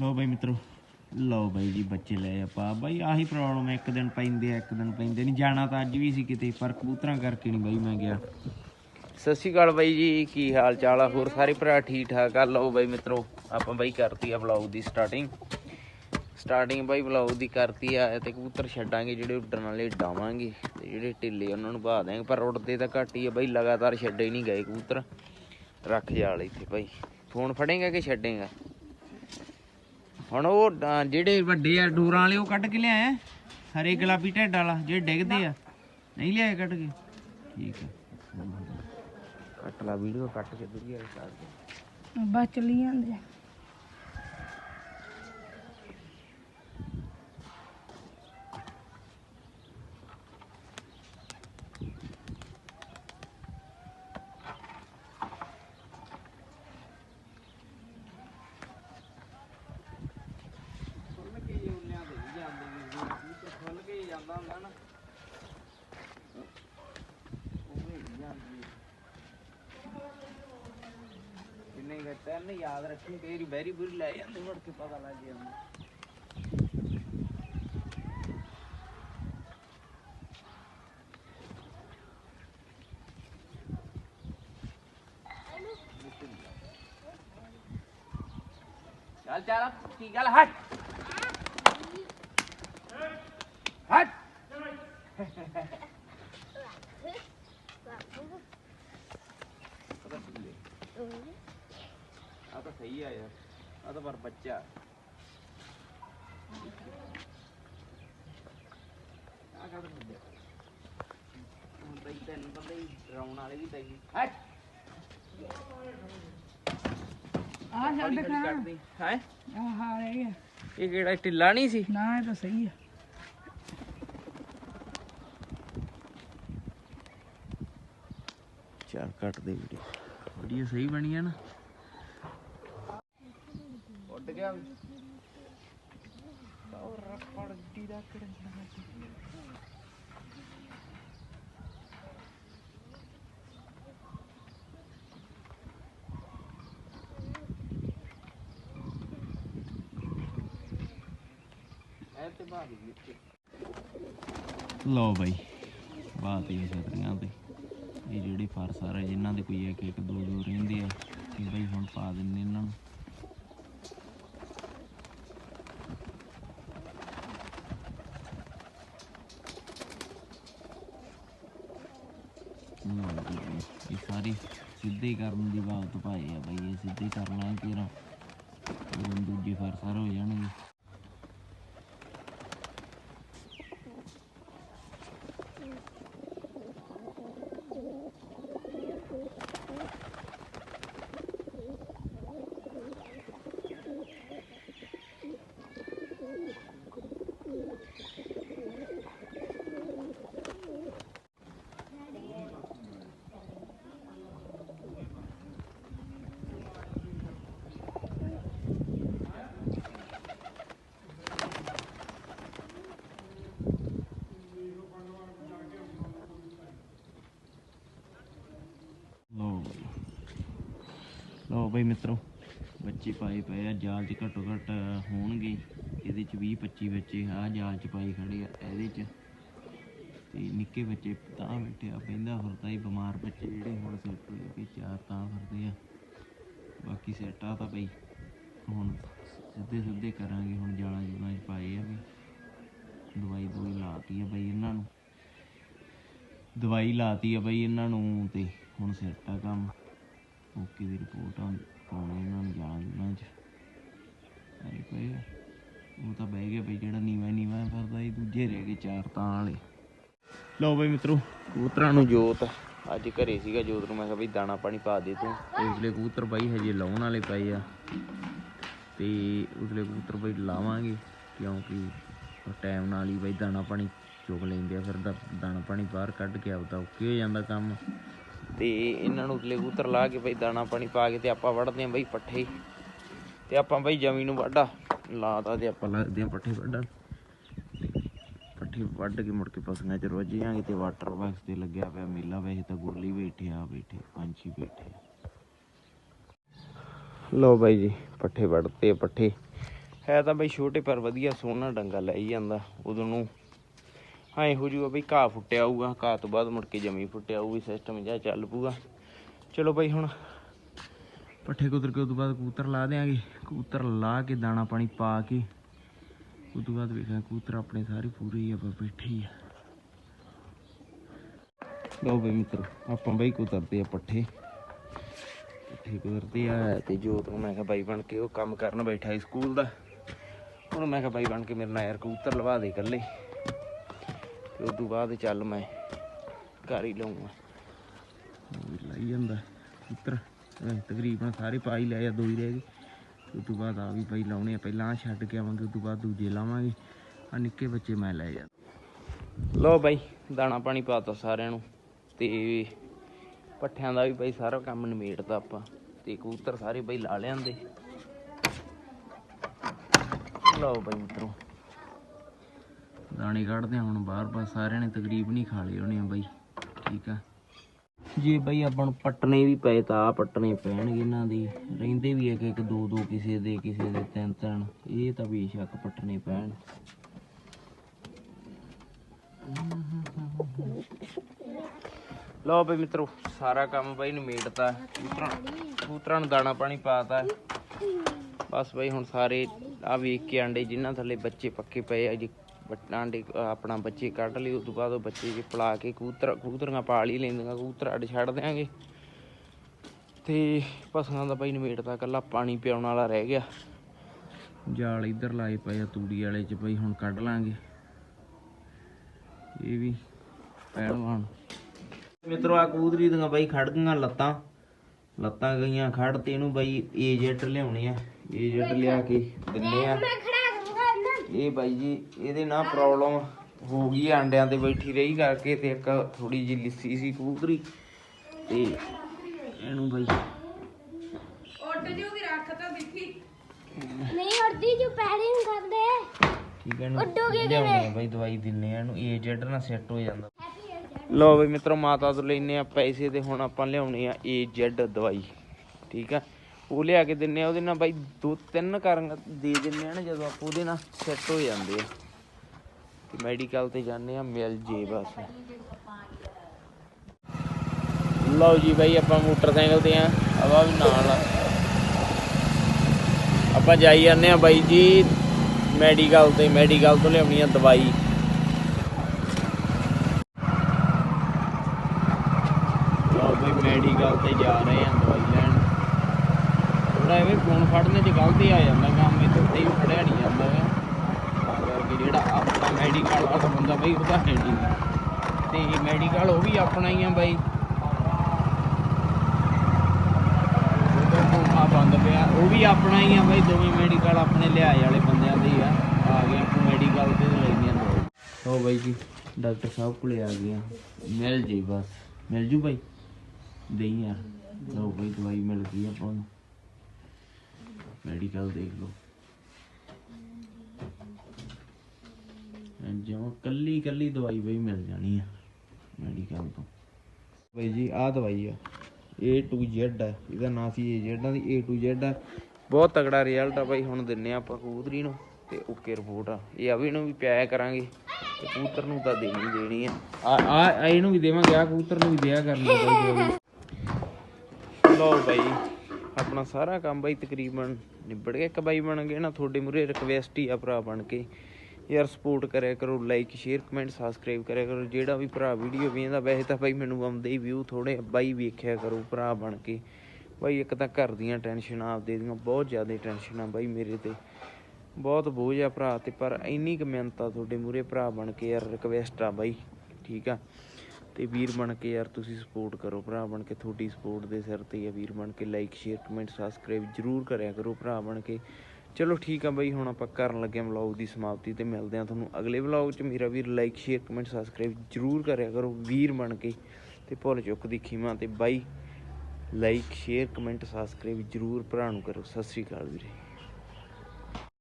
ਲਓ ਬਾਈ ਮਿੱਤਰੋ, ਲਓ ਬਾਈ ਜੀ ਬੱਚੇ ਲੈ ਆਪਾਂ। ਬਾਈ ਆਹੀ ਪ੍ਰੋਬਲਮ ਹੈ ਇੱਕ ਦਿਨ ਪੈਂਦੇ ਆ, ਇੱਕ ਦਿਨ ਪੈਂਦੇ ਨਹੀਂ। ਜਾਣਾ ਤਾਂ ਅੱਜ ਵੀ ਸੀ ਕਿਤੇ, ਪਰ ਕਬੂਤਰਾਂ ਕਰਕੇ ਨਹੀਂ ਬਾਈ ਮੈਂ ਗਿਆ। ਸਤਿ ਸ਼੍ਰੀ ਅਕਾਲ ਬਾਈ ਜੀ, ਕੀ ਹਾਲ ਚਾਲ ਆ? ਹੋਰ ਸਾਰੇ ਭਰਾ ਠੀਕ ਠਾਕ ਆ? ਲਓ ਬਾਈ ਮਿੱਤਰੋ, ਆਪਾਂ ਬਾਈ ਕਰਤੀ ਆ ਵਲੌਗ ਦੀ ਸਟਾਰਟਿੰਗ ਸਟਾਰਟਿੰਗ ਬਾਈ ਵਲੌਗ ਦੀ ਕਰਤੀ ਆ ਤੇ ਕਬੂਤਰ ਛੱਡਾਂਗੇ, ਜਿਹੜੇ ਉੱਡਣ ਵਾਲੇ ਡਾਵਾਂਗੇ ਤੇ ਜਿਹੜੇ ਢਿੱਲੇ ਉਹਨਾਂ ਨੂੰ ਬਹਾ ਦਿਆਂਗੇ ਪਰ ਉੱਡਦੇ ਤਾਂ ਘੱਟ ਹੀ ਆ ਬਾਈ, ਲਗਾਤਾਰ ਛੱਡੇ ਹੀ ਨਹੀਂ ਗਏ ਕਬੂਤਰ। ਰੱਖ ਜਾਲ ਇੱਥੇ ਬਾਈ। ਫੋਨ ਫੜੇਗਾ ਕਿ ਛੱਡੇਗਾ? ਹੁਣ ਉਹ ਜਿਹੜੇ ਵੱਡੇ ਆ ਡੂਰਾਂ ਵਾਲੇ ਉਹ ਕੱਢ ਕੇ ਲਿਆਇਆ? ਹਰੇ ਗੁਲਾਬੀ ਢੱਡ ਵਾਲਾ ਜਿਹੜੇ ਡਿੱਗਦੇ ਆ। ਨਹੀਂ ਲਿਆਏ ਕੱਢ ਕੇ? ਠੀਕ ਆ। ਕੱਟ ਲਾ ਵੀਡੀਓ ਕੱਟ ਕੇ ਦੁਰੀਆ ਕਰ ਦੇ। ਬਸ ਚੱਲੀ ਜਾਂਦੇ ਖੁੱਲ ਕੇ ਉਲਿਆਂ ਦੇ ਵੀ ਜਾਂਦੇ ਨੇ ਤੇ ਖੁੱਲ ਕੇ ਹੀ ਜਾਂਦਾ ਹੁੰਦਾ ਨਾ ਉਹ ਵੀ ਜਾਂਦੀ ਕਿੰਨੇ ਗਾ ਯਾਦ ਰੱਖੀ, ਤੇਰੀ ਬੈਰੀ ਬੁਰੀ ਲੈ ਜਾਂਦੇ, ਮੁੜ ਕੇ ਪਤਾ ਲੱਗ ਜਾਂਦਾ ਚੱਲ ਚੱਲ, ਕੀ ਗੱਲ ਹਟ ਹਟ ਪਤਾ ਕੀ ਆ ਤਾਂ ਸਹੀ ਆ ਯਾਰ ਆ ਤਾਂ ਪਰ ਬੱਚਾ। ਆ ਕਾ ਤਾਂ ਬੱਚਾ ਹੁਣ ਤਾਂ ਹੀ ਤੈਨੂੰ ਪਤਾ ਹੀ ਡਰਾਉਣ ਵਾਲੇ ਵੀ ਤਾਂ ਹੀ ਹਟ! ਆ ਛੱਡ ਹੈ ਆ ਹਾ? ਰਹਿ ਗਿਆ ਇਹ ਕਿਹੜਾ ਢਿੱਲਾ ਨਹੀਂ ਸੀ? ਨਾ ਇਹ ਤਾਂ ਸਹੀ ਆ। ਚੱਲ ਕੱਟ ਦੇ ਵੀਡੀਓ। ਵੀਡੀਓ ਸਹੀ ਬਣੀ ਹੈ ਨਾ। ਉੱਡ ਗਿਆ ਔਰ ਪੜਦੀ ਦਾ ਕਰਨਾ ਲਓ ਬਾਈ, ਬਾਤ ਇਹ ਛਤਰੀਆਂ ਤੇ। ਇਹ ਜਿਹੜੇ ਫਰਸ ਆ ਜਿਨ੍ਹਾਂ ਦੇ ਕੋਈ ਇੱਕ ਇੱਕ ਦੋ ਦੋ ਰਹਿੰਦੇ ਆ ਇਹ ਬਈ ਹੁਣ ਪਾ ਦਿੰਨੇ ਇਹਨਾਂ ਨੂੰ ਲਓ ਜੀ, ਇਹ ਸਾਰੀ ਸਿੱਧੇ ਕਰਨ ਦੀ ਬਾਤ ਪਾਈ ਆ ਬਈ, ਇਹ ਸਿੱਧੇ ਕਰਨਾ ਤੇਰਾ ਦੂਜੀ ਫਰਸਰ ਹੋ ਜਾਣਗੇ। ਲਓ ਬਈ ਲਓ ਬਈ ਮਿੱਤਰੋ, ਬੱਚੇ ਪਾਏ ਪਏ ਆ, ਜਾਲ 'ਚ ਘੱਟੋ ਘੱਟ ਹੋਣਗੇ, ਇਹਦੇ 'ਚ 20 25 ਬੱਚੇ ਆ ਜਾਲ 'ਚ ਪਾਈ ਖੜੇ ਆ, ਇਹਦੇ 'ਚ। ਤੇ ਨਿੱਕੇ ਬੱਚੇ ਤਾਂ ਬੈਠੇ ਆ ਪੈਂਦਾ ਫਿਰਦਾ ਹੀ ਬਿਮਾਰ ਬੱਚੇ ਜਿਹੜੇ ਹੁਣ ਸੈੱਟ ਹੋਏ ਕਿ ਚਾਰ ਤਾਂ ਫਿਰਦੇ ਆ। ਬਾਕੀ ਸੈੱਟ ਆ ਤਾਂ ਬਈ, ਹੁਣ ਸਿੱਧੇ ਸਿੱਧੇ ਕਰਾਂਗੇ, ਹੁਣ ਜਾਲਾਂ ਜੁਲਾਂ 'ਚ ਪਾਏ ਆ ਵੀ ਦਵਾਈ ਦਵਾਈ ਲਾਤੀ ਆ ਬਈ ਇਹਨਾਂ ਨੂੰ। ਦਵਾਈ ਲਾਤੀ ਆ ਬਈ ਇਹਨਾਂ ਨੂੰ ਤੇ ਹੁਣ ਸੈੱਟ ਆ ਕੰਮ। ਓਕੇ ਦੀ ਰਿਪੋਰਟ ਆ, ਪਾਉਣੇ ਇਹਨਾਂ ਨੂੰ ਜਾਣ ਜੁਲਾਂ ਚ ਆਏ ਪਏ ਉਹ ਤਾਂ ਬਹਿ ਗਿਆ ਬਈ, ਜਿਹੜਾ ਨੀਵਾ ਨੀਵਾ ਫਿਰਦਾ ਇਹ ਦੂਜੇ ਰਹਿ ਗਏ ਚਾਰ ਤਾਂ ਵਾਲੇ। ਲਓ ਬਈ ਮਿੱਤਰੋ, ਕਬੂਤਰਾਂ ਨੂੰ ਜੋਤ। ਅੱਜ ਘਰੇ ਸੀਗਾ ਜੋਤ ਨੂੰ, ਮੈਂ ਕਿਹਾ ਬਈ ਦਾਣਾ ਪਾਣੀ ਪਾ ਦੇ ਤੂੰ। ਉਸਲੇ ਕਬੂਤਰ ਬਾਈ ਹਜੇ ਲਾਉਣ ਵਾਲੇ ਪਏ ਆ। ਤੇ ਉਸਲੇ ਕਬੂਤਰ ਬਾਈ ਲਾਵਾਂਗੇ, ਕਿਉਂਕਿ ਟਾਈਮ ਨਾਲ ਹੀ ਬਾਈ ਦਾਣਾ ਪਾਣੀ ਚੁਗ ਲੈਂਦੇ ਆ ਫਿਰ ਦਾ- ਦਾਣਾ ਪਾਣੀ ਬਾਹਰ ਕੱਢ ਕੇ ਆਪਦਾ, ਓਕੇ ਹੋ ਜਾਂਦਾ ਕੰਮ। ਤੇ ਇਹਨਾਂ ਨੂੰ ਉਸਲੇ ਕਬੂਤਰ ਲਾ ਕੇ ਬਈ ਦਾਣਾ ਪਾਣੀ ਪਾ ਕੇ ਤੇ ਆਪਾਂ ਵੜਦੇ ਆਂ ਬਈ ਪੱਠੇ। ਤੇ ਆਪਾਂ ਬਈ ਜਮੀ ਨੂੰ ਵਾਢਾ ਲਾਤਾ ਤੇ ਆਪਾਂ ਲੱਗਦੇ ਆਂ ਪੱਠੇ ਵੱਢਣ। ਪੱਠੇ ਵੱਢ ਕੇ ਮੁੜ ਕੇ ਪਸੂਆਂ ਚ ਰੁੱਝ ਜਾਾਂਗੇ ਤੇ ਵਾਟਰ ਬਾਕਸ ਤੇ ਲੱਗਿਆ ਪਿਆ ਮੇਲਾ। ਵੈਸੇ ਤਾਂ ਗੁਰਲੀ ਬੈਠੇ ਆ, ਬੈਠੇ, ਪੰਛੀ ਬੈਠੇ ਲੋ ਬਾਈ ਜੀ, ਪੱਠੇ ਵੱਢਤੇ ਪੱਠੇ। ਹੈ ਤਾਂ ਬਈ ਛੋਟੇ ਪਰ ਵਧੀਆ ਸੋਹਣਾ ਡੰਗਾ ਲੈ ਹੀ ਜਾਂਦਾ। ਉਦੋਂ ਨੂੰ ਹਾਂ ਇਹੋ ਜਿਹਾ ਬਈ ਘਾਹ ਫੁੱਟਿਆ ਹੋਊਗਾ, ਘਾਹ ਤੋਂ ਬਾਅਦ ਮੁੜ ਕੇ ਜਮੀ ਫੁੱਟਿਆ ਹੋਊਗੀ ਸਿਸਟਮ ਜਿਹਾ ਚੱਲ ਪੂਗਾ ਚਲੋ ਬਈ ਹੁਣ ਪੱਠੇ ਕੁਤਰ ਕੇ ਉਦੋਂ ਬਾਅਦ ਕਬੂਤਰ ਲਾ ਦੇਾਂਗੇ ਕਬੂਤਰ ਲਾ ਕੇ ਦਾਣਾ ਪਾਣੀ ਪਾ ਕੇ ਉਦੋਂ ਬਾਅਦ ਵੇਖਾਂ ਕੂਤਰ ਆਪਣੇ ਸਾਰੇ ਪੂਰੇ ਹੀ ਆਪਾਂ ਬੈਠੇ ਹੀ ਆ। ਲਓ ਬਈ ਮਿੱਤਰੋ, ਆਪਾਂ ਬਈ ਕੁਤਰਦੇ ਆ ਪੱਠੇ। ਪੱਠੇ ਕੁਤਰਦੇ ਆ ਤੇ ਜੋਤ ਨੂੰ ਮੈਂ ਕਿਹਾ ਬਾਈ ਬਣ ਕੇ ਉਹ ਕੰਮ ਕਰਨ ਬੈਠਾ ਸੀ ਸਕੂਲ ਦਾ। ਹੁਣ ਮੈਂ ਕਿਹਾ ਬਾਈ ਬਣ ਕੇ ਮੇਰੇ ਨਾਲ ਯਾਰ ਕਬੂਤਰ ਲਵਾ ਦੇ ਇਕੱਲੇ। ਤੇ ਉਦੋਂ ਬਾਅਦ ਚੱਲ ਮੈਂ ਘਰ ਹੀ ਲਾਉਂਗਾ ਲਾਈ ਜਾਂਦਾ। ਅਹ ਤਕਰੀਬਨ ਸਾਰੇ ਪਾ ਹੀ ਲਏ ਆ ਦੋ ਹੀ ਰਹਿ ਗਏ। ਉਸ ਤੋਂ ਬਾਅਦ ਆ ਵੀ ਭਾਈ ਲਾਉਣੇ ਆ ਪਹਿਲਾਂ ਛੱਡ ਕੇ ਆਵਾਂਗੇ ਉਸ ਤੋਂ ਬਾਅਦ ਦੂਜੇ ਲਾਵਾਂਗੇ। ਆ ਨਿੱਕੇ ਬੱਚੇ ਮੈਂ ਲੈ ਜਾ ਲੋ ਬਾਈ ਦਾਣਾ ਪਾਣੀ ਪਾਤਾ ਸਾਰਿਆਂ ਨੂੰ ਤੇ ਪੱਠਿਆਂ ਦਾ ਵੀ ਬਾਈ ਸਾਰਾ ਕੰਮ ਨਿਮੇੜਤਾ ਆਪਾਂ ਤੇ ਕਬੂਤਰ ਸਾਰੇ ਬਾਈ ਲਾ ਲਿਆਂਦੇ। ਲਓ ਬਾਈ ਮਿੱਤਰੋ। ਦਾਣੇ ਕੱਢਦੇ ਆ ਹੁਣ ਬਾਹਰ ਬਾਹਰ ਸਾਰਿਆਂ ਨੇ ਤਕਰੀਬਨ ਹੀ ਖਾ ਲਏ ਹੋਣੇ ਆ ਬਾਈ। ਠੀਕ ਆ? ਜੇ ਬਈ ਆਪਾਂ ਨੂੰ ਪੱਟਣੇ ਵੀ ਪਏ ਤਾਂ ਆ ਪੱਟਣੇ ਪੈਣਗੇ ਇਹਨਾਂ ਦੀ। ਰਹਿੰਦੇ ਵੀ ਇੱਕ ਇੱਕ ਦੋ ਦੋ ਕਿਸੇ ਦੇ ਕਿਸੇ ਦੇ ਤਿੰਨ ਤਿੰਨ ਇਹ ਤਾਂ ਬੇਸ਼ੱਕ ਪੱਟਣੇ ਪੈਣ। ਲਓ ਬਈ ਮਿੱਤਰੋ, ਸਾਰਾ ਕੰਮ ਬਾਈ ਨਿਮੇੜਤਾ। ਕਬੂਤਰਾਂ ਕਬੂਤਰਾਂ ਨੂੰ ਦਾਣਾ ਪਾਣੀ ਪਾਤਾ। ਬਸ ਬਾਈ ਹੁਣ ਸਾਰੇ ਆ ਵੇਖ ਕੇ ਆਂਡੇ ਜਿਨ੍ਹਾਂ ਥੱਲੇ ਬੱਚੇ ਪੱਕੇ ਪਏ ਆ ਜੀ ਅਹ ਆਪਣਾ ਬੱਚੇ ਕੱਢ ਲਏ ਉਸ ਤੋਂ ਬਾਅਦ ਉਹ ਬੱਚੇ ਜੇ ਪਲਾ ਕੇ ਕਬੂਤਰ ਕਬੂਤਰੀਆਂ ਪਾਲ ਹੀ ਲੈਂਦੀਆਂ ਕਬੂਤਰ ਅੱਡ ਛੱਡ ਦਿਆਂਗੇ। ਤੇ ਪਸ਼ੂਆਂ ਦਾ ਬਈ ਨਿਮੇੜਤਾ ਕੱਲਾ ਪਾਣੀ ਪਿਆਉਣ ਵਾਲਾ ਰਹਿ ਗਿਆ। ਜਾਲ ਇੱਧਰ ਲਾਏ ਪਏ ਆ ਤੂੜੀ ਵਾਲੇ ਚ ਬਈ ਹੁਣ ਕੱਢ ਲਾਂਗੇ। ਇਹ ਵੀ ਪਹਿਲਵਾਨ। ਮਿੱਤਰੋ ਆ ਕਬੂਤਰੀ ਦੀਆਂ ਬਾਈ ਖੜ ਗਈਆਂ ਲੱਤਾਂ। ਲੱਤਾਂ ਗਈਆਂ ਖੜ ਤੇ ਇਹਨੂੰ ਬਾਈ ਏਜੈਂਟ ਲਿਆਉਣੇ ਆ। ਏਜੈਂਟ ਲਿਆ ਕੇ ਦਿੰਨੇ ਆ। ਇਹ ਬਾਈ ਜੀ ਇਹਦੇ ਨਾਲ ਪ੍ਰੋਬਲਮ ਹੋ ਗਈ ਆ ਅੰਡਿਆਂ ਤੇ ਬੈਠੀ ਰਹੀ ਕਰਕੇ ਤੇ ਇੱਕ ਥੋੜੀ ਜਿਹੀ ਲਿੱਸੀ ਸੀ ਕਬੂਤਰੀ ਤੇ ਇਹਨੂੰ ਬਾਈ ਨਹੀਂ ਹੜਦੀ ਜੋ ਪੈਰਿੰਗ ਕਰਦੇ ਠੀਕ ਹੈ ਇਹਨੂੰ ਲਿਆਉਣੇ ਆ ਬਾਈ ਦਵਾਈ ਦਿੰਨੇ ਆ ਇਹਨੂੰ ਏਜੈਂਟ ਨਾਲ ਸੈੱਟ ਹੋ ਜਾਂਦਾ। ਲੋ ਬਈ ਮਿੱਤਰੋ ਮਾਤਾ ਤੋਂ ਲੈਨੇ ਆ ਪੈਸੇ ਤੇ ਹੁਣ ਆਪਾਂ ਲਿਆਉਣੇ ਆ ਏਜੈਡ ਦਵਾਈ ਠੀਕ ਆ? ਉਹ ਲਿਆ ਕੇ ਦਿੰਨੇ ਆ, ਉਹਦੇ ਨਾਲ ਬਾਈ ਦੋ ਤਿੰਨ ਕਾਰਨ ਦੇ ਦਿੰਨੇ ਆ ਨਾ, ਜਦੋਂ ਆਪਾਂ ਉਹਦੇ ਨਾਲ ਸੈੱਟ ਹੋ ਜਾਂਦੇ ਆ। ਤੇ ਮੈਡੀਕਲ ਤੇ ਜਾਂਦੇ ਆ, ਮਿਲ ਜੇ ਬਸ। ਲਓ ਜੀ ਬਾਈ, ਆਪਾਂ ਮੋਟਰਸਾਈਕਲ ਤੇ ਆ ਹਵਾ ਵੀ ਨਾਲ ਆਪਾਂ ਜਾਈ ਜਾਂਦੇ ਆ ਬਾਈ ਜੀ ਮੈਡੀਕਲ ਤੇ ਮੈਡੀਕਲ ਤੋਂ ਲਿਆਉਣੀ ਆ ਦਵਾਈ ਲਓ ਬਈ ਮੈਡੀਕਲ ਤੇ ਜਾ ਰਹੇ ਆ ਦਵਾਈ ਲੈਣ ਥੋੜਾ ਐਵੇਂ ਫੋਨ ਫੜਨੇ ਚ ਗਲਤੀ ਆ ਜਾਂਦਾ, ਕੰਮ ਇੱਥੇ ਤੇ ਫੜਿਆ ਨਹੀਂ ਜਾਂਦਾ ਹੈ ਕਰਕੇ ਜਿਹੜਾ ਆਪਣਾ ਮੈਡੀਕਲ ਵਾਲਾ ਬੰਦਾ ਬਈ ਉਹਦਾ ਹੈ ਨਹੀਂ ਤੇ ਮੈਡੀਕਲ ਉਹ ਵੀ ਆਪਣਾ ਹੀ ਆ ਬਾਈ। ਉਹਦਾ ਬੰਦ ਪਿਆ, ਉਹ ਵੀ ਆਪਣਾ ਹੀ ਆ ਬਾਈ, ਦੋਵੇਂ ਮੈਡੀਕਲ ਆਪਣੇ ਲਿਆਏ ਵਾਲੇ ਬੰਦਿਆਂ ਦੇ ਆ। ਆ ਗਏ ਆਪਾਂ ਮੈਡੀਕਲ ਤੇ ਲੈਣੀਆਂ ਦੋ। ਹੋ ਬਾਈ ਜੀ ਡਾਕਟਰ ਸਾਹਿਬ ਕੋਲੇ ਆ ਗਏ ਮਿਲ ਜੀ ਬਸ। ਮਿਲ ਜੂ ਬਾਈ? ਦੇਈ ਯਾਰ ਲਓ ਬਾਈ ਦਵਾਈ ਮਿਲ ਗਈ ਆਪਾਂ ਨੂੰ। ਮੈਡੀਕਲ ਦੇਖ ਲਓ। ਜਿਵੇਂ ਕੱਲੀ ਕੱਲੀ ਦਵਾਈ ਬਈ ਮਿਲ ਜਾਣੀ ਆ ਮੈਡੀਕਲ ਤੋਂ। ਬਈ ਜੀ, ਆਹ ਦਵਾਈ ਆ। A to Z ਹੈ ਇਹਦਾ ਨਾਂ ਸੀ A Z the A to Z ਹੈ ਬਹੁਤ ਤਗੜਾ ਰਿਜ਼ਲਟ ਆ ਬਾਈ, ਹੁਣ ਦਿੰਨੇ ਆ ਆਪਾਂ ਕਬੂਤਰੀ ਨੂੰ ਤੇ ਓਕੇ ਰਿਪੋਰਟ ਆ। ਇਹ ਅਵੀ ਇਹਨੂੰ ਵੀ ਪਿਆਇਆ ਕਰਾਂਗੇ ਤੇ ਕਬੂਤਰ ਨੂੰ ਤਾਂ ਦੇਣੀ ਦੇਣੀ ਆ। ਆ, ਆ- ਇਹਨੂੰ ਵੀ ਦੇਵਾਂਗੇ, ਆ ਕਬੂਤਰ ਨੂੰ ਵੀ ਦਿਆ ਕਰਨੀ ਬਾਈ ਲਓ ਬਾਈ ਆਪਣਾ ਸਾਰਾ ਕੰਮ ਬਾਈ ਤਕਰੀਬਨ ਨਿਬੜ ਗਿਆ। ਇੱਕ ਬਾਈ ਬਣ ਗਏ ਨਾ, ਤੁਹਾਡੇ ਮੂਰੇ ਰਿਕਵੈਸਟ ਹੀ ਆ ਭਰਾ ਬਣ ਕੇ। ਯਾਰ ਸਪੋਰਟ ਕਰਿਆ ਕਰੋ ਲਾਈਕ ਸ਼ੇਅਰ ਕਮੈਂਟ ਸਬਸਕ੍ਰਾਈਬ ਕਰਿਆ ਕਰੋ। ਜਿਹੜਾ ਵੀ ਭਰਾ ਵੀਡੀਓ ਵੇਖਦਾ, ਵੈਸੇ ਤਾਂ ਬਾਈ ਮੈਨੂੰ ਆਉਂਦੇ ਹੀ ਵਿਊ ਥੋੜੇ ਬਾਈ ਵੇਖਿਆ ਕਰੋ, ਭਰਾ ਬਣ ਕੇ। ਬਾਈ ਇੱਕ ਤਾਂ ਘਰ ਦੀਆਂ ਟੈਨਸ਼ਨਾਂ ਆਪਦੇ ਦੀਆਂ, ਬਹੁਤ ਜ਼ਿਆਦਾ ਟੈਨਸ਼ਨਾਂ ਬਾਈ ਮੇਰੇ ਤੇ। ਬਹੁਤ ਬੋਝ ਆ ਭਰਾ ਤੇ, ਪਰ ਇੰਨੀ ਕੁ ਮਿਹਨਤ ਆ ਤੁਹਾਡੇ ਮੂਰੇ ਭਰਾ ਬਣ ਕੇ ਯਾਰ ਰਿਕਵੈਸਟ ਆ ਬਾਈ, ਠੀਕ ਆ। ਤੇ ਵੀਰ ਬਣ ਕੇ ਯਾਰ ਤੁਸੀਂ ਸਪੋਰਟ ਕਰੋ, ਭਰਾ ਬਣ ਕੇ ਤੁਹਾਡੀ ਸਪੋਰਟ ਦੇ ਸਿਰ ਤੇ ਆ ਵੀਰ ਬਣ ਕੇ ਲਾਈਕ ਸ਼ੇਅਰ ਕਮੈਂਟ ਸਬਸਕ੍ਰਾਈਬ ਜਰੂਰ ਕਰਿਆ ਕਰੋ ਭਰਾ ਬਣ ਕੇ। ਚਲੋ ਠੀਕ ਆ ਬਈ, ਹੁਣ ਆਪਾਂ ਕਰਨ ਲੱਗੇ ਵਲੌਗ ਦੀ ਸਮਾਪਤੀ ਤੇ ਮਿਲਦੇ ਆ ਤੁਹਾਨੂੰ ਅਗਲੇ ਵਲੌਗ 'ਚ। ਮੇਰਾ ਵੀਰ ਲਾਈਕ ਸ਼ੇਅਰ ਕਮੈਂਟ ਸਬਸਕ੍ਰਾਈਬ ਜਰੂਰ ਕਰਿਆ ਕਰੋ, ਵੀਰ ਬਣ ਕੇ। ਤੇ ਭੁੱਲ ਚੁੱਕ ਦੀ ਖੀਮਾ ਤੇ ਬਾਈ ਲਾਈਕ ਸ਼ੇਅਰ ਕਮੈਂਟ ਸਬਸਕ੍ਰਾਈਬ ਜਰੂਰ ਭਰਾ ਨੂੰ ਕਰੋ। ਸਤਿ ਸ੍ਰੀ ਅਕਾਲ ਵੀਰੇ।